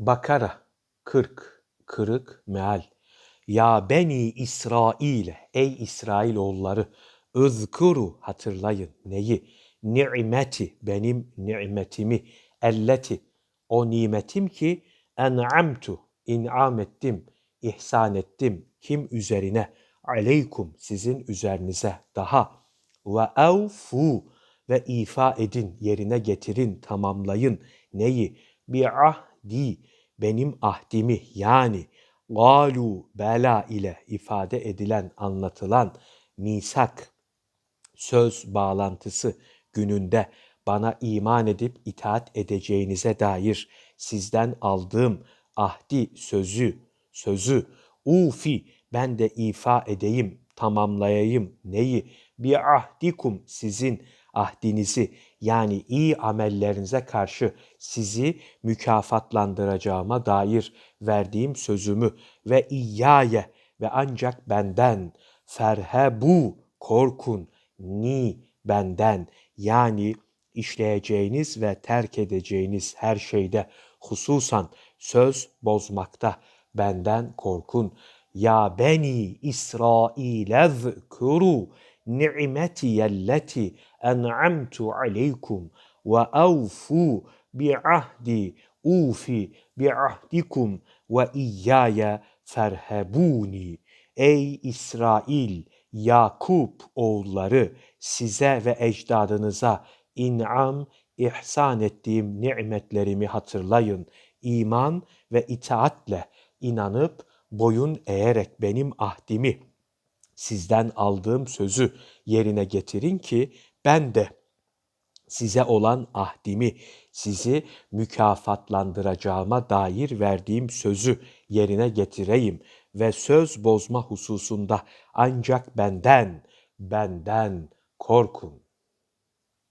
Bakara 40 kırık meal. Ya beni İsrail ey İsrail oğulları ızkuru hatırlayın neyi? Nimeti benim nimetimi elleti. O nimetim ki en'amtu in'am ettim ihsan ettim. Kim üzerine? Aleykum sizin üzerinize daha. Ve evfu ve ifa edin yerine getirin tamamlayın neyi bi ahdi benim ahdimi yani galu bela ile ifade edilen anlatılan misak söz bağlantısı gününde bana iman edip itaat edeceğinize dair sizden aldığım ahdi sözü sözü ufi ben de ifa edeyim tamamlayayım neyi? Bi ahdikum sizin ahdinizi yani iyi amellerinize karşı sizi mükafatlandıracağıma dair verdiğim sözümü ve iyyaye ve ancak benden ferhebu korkun ni benden yani işleyeceğiniz ve terk edeceğiniz her şeyde hususan söz bozmakta benden korkun. Ya beni İsrail zkuru ni'metiyelleti en'amtu aleykum ve evfu bi'ahdi ufi bi'ahdikum ve iyyaya ferhebuni. Ey İsrail, Yakup oğulları size ve ecdadınıza in'am, ihsan ettiğim nimetlerimi hatırlayın. İman ve itaatle inanıp boyun eğerek benim ahdimi, sizden aldığım sözü yerine getirin ki ben de size olan ahdimi, sizi mükafatlandıracağıma dair verdiğim sözü yerine getireyim ve söz bozma hususunda ancak benden, benden korkun.